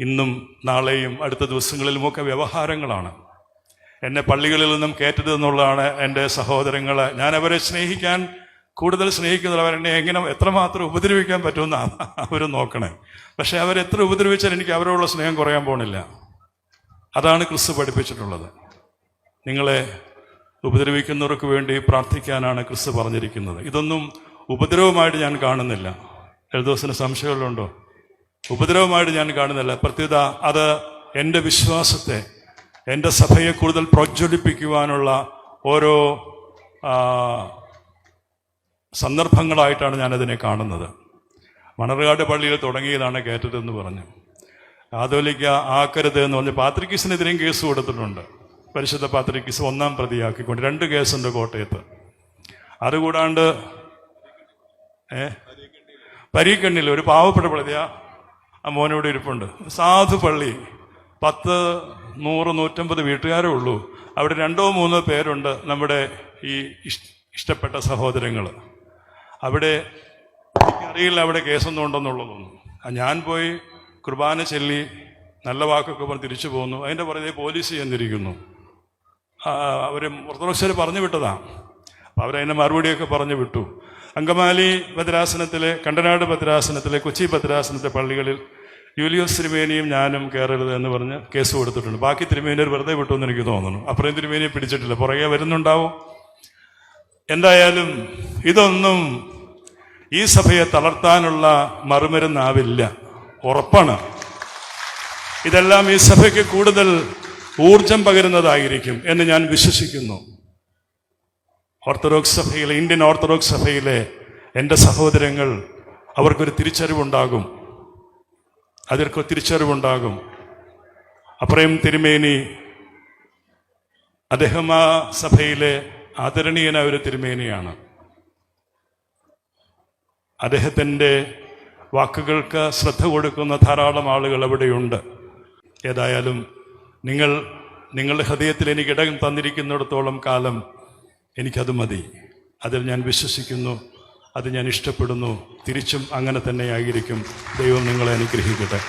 ഇന്നും നാളെയും അടുത്ത ദിവസങ്ങളിലുമൊക്കെ വ്യവഹാരങ്ങളാണ്. എന്നെ പള്ളികളിൽ നിന്നും കയറ്റരുത് എന്നുള്ളതാണ് എന്റെ സഹോദരങ്ങൾ ഞാൻ അവരെ സ്നേഹിക്കാൻ കൂടുതൽ സ്നേഹിക്കുന്നത് അവരെന്നെ എങ്ങനെ എത്രമാത്രം ഉപദ്രവിക്കാൻ പറ്റുമെന്ന് അവർ നോക്കണേ. പക്ഷെ അവരെത്ര ഉപദ്രവിച്ചാൽ എനിക്ക് അവരോടുള്ള സ്നേഹം കുറയാൻ പോണില്ല. അതാണ് ക്രിസ്തു പഠിപ്പിച്ചിട്ടുള്ളത്. നിങ്ങളെ ഉപദ്രവിക്കുന്നവർക്ക് വേണ്ടി പ്രാർത്ഥിക്കാനാണ് ക്രിസ്തു പറഞ്ഞിരിക്കുന്നത്. ഇതൊന്നും ഉപദ്രവമായിട്ട് ഞാൻ കാണുന്നില്ല. എഴുദോസിന് സംശയമുള്ളതുണ്ടോ? ഉപദ്രവമായിട്ട് ഞാൻ കാണുന്നില്ല പ്രത്യേകത അത് എന്റെ വിശ്വാസത്തെ എന്റെ സഭയെ കൂടുതൽ പ്രജ്വലിപ്പിക്കുവാനുള്ള ഓരോ സന്ദർഭങ്ങളായിട്ടാണ് ഞാനതിനെ കാണുന്നത്. മണർകാട് പള്ളിയിൽ തുടങ്ങിയതാണ് കയറ്റതെന്ന് പറഞ്ഞു. ആധോലിക്ക ആക്കരുത് എന്ന് പറഞ്ഞ് പാത്രിക്കീസിനെതിരെയും കേസ് കൊടുത്തിട്ടുണ്ട്. പരിശുദ്ധ പാത്രിക്കീസ് ഒന്നാം പ്രതിയാക്കിക്കൊണ്ട് രണ്ട് കേസുണ്ട് കോട്ടയത്ത്. അതുകൂടാണ്ട് ഏ? പരീക്കണ്ണിൽ. ഒരു പാവപ്പെട്ട പള്ളിയാ ആ മോനോട് ഇരിപ്പുണ്ട്. സാധു പള്ളി. പത്ത് നൂറ് നൂറ്റമ്പത് വീട്ടുകാരേ ഉള്ളൂ. അവിടെ രണ്ടോ മൂന്നോ പേരുണ്ട് നമ്മുടെ ഈ ഇഷ്ടപ്പെട്ട സഹോദരങ്ങൾ അവിടെ എനിക്കറിയില്ല അവിടെ കേസൊന്നും ഉണ്ടെന്നുള്ളതൊന്നും. ഞാൻ പോയി കുർബാന ചെല്ലി നല്ല വാക്കൊക്കെ പറഞ്ഞ് തിരിച്ചു പോകുന്നു അതിന്റെ പുറകെ പോലീസ് ചെന്നിരിക്കുന്നു. അവർ ഓർത്തഡോക്സർ പറഞ്ഞു വിട്ടതാണ് അപ്പം അവരതിന്റെ മറുപടിയൊക്കെ പറഞ്ഞു വിട്ടു. അങ്കമാലി ഭദ്രാസനത്തിലെ കണ്ടനാട് ഭദ്രാസനത്തിലെ കൊച്ചി ഭദ്രാസനത്തെ പള്ളികളിൽ യൂലിയോസ് തിരുമേനിയും ഞാനും കയറരുത് എന്ന് പറഞ്ഞ് കേസ് കൊടുത്തിട്ടുണ്ട്. ബാക്കി തിരുമേനിയർ വെറുതെ വിട്ടു എന്ന് എനിക്ക് തോന്നുന്നു. അപ്പുറം തിരുമേനിയെ പിടിച്ചിട്ടില്ല. പുറകെ വരുന്നുണ്ടാവും. എന്തായാലും ഇതൊന്നും ഈ സഭയെ തളർത്താനുള്ള മറുമരുന്നാവില്ല. ഉറപ്പാണ്. ഇതെല്ലാം ഈ സഭയ്ക്ക് കൂടുതൽ ഊർജം പകരുന്നതായിരിക്കും എന്ന് ഞാൻ വിശ്വസിക്കുന്നു. ഓർത്തഡോക്സ് സഭയിലെ ഇന്ത്യൻ ഓർത്തഡോക്സ് സഭയിലെ എന്റെ സഹോദരങ്ങൾ അവർക്കൊരു തിരിച്ചറിവുണ്ടാകും. അതിർക്ക് തിരിച്ചറിവുണ്ടാകും. അപ്രയം തിരുമേനി അദ്ദേഹം ആ സഭയിലെ ആദരണീയനായ ഒരു തിരുമേനിയാണ്. അദ്ദേഹത്തിന്റെ വാക്കുകൾക്ക് ശ്രദ്ധ കൊടുക്കുന്ന ധാരാളം ആളുകൾ അവിടെയുണ്ട്. ഏതായാലും നിങ്ങൾ നിങ്ങളുടെ ഹൃദയത്തിൽ എനിക്ക് ഇടം തന്നിരിക്കുന്നിടത്തോളം കാലം എനിക്കത് മതി. അതിൽ ഞാൻ വിശ്വസിക്കുന്നു. അത് ഞാൻ ഇഷ്ടപ്പെടുന്നു. തിരിച്ചും അങ്ങനെ തന്നെ ആയിരിക്കും. ദൈവം നിങ്ങളെ അനുഗ്രഹിക്കട്ടെ.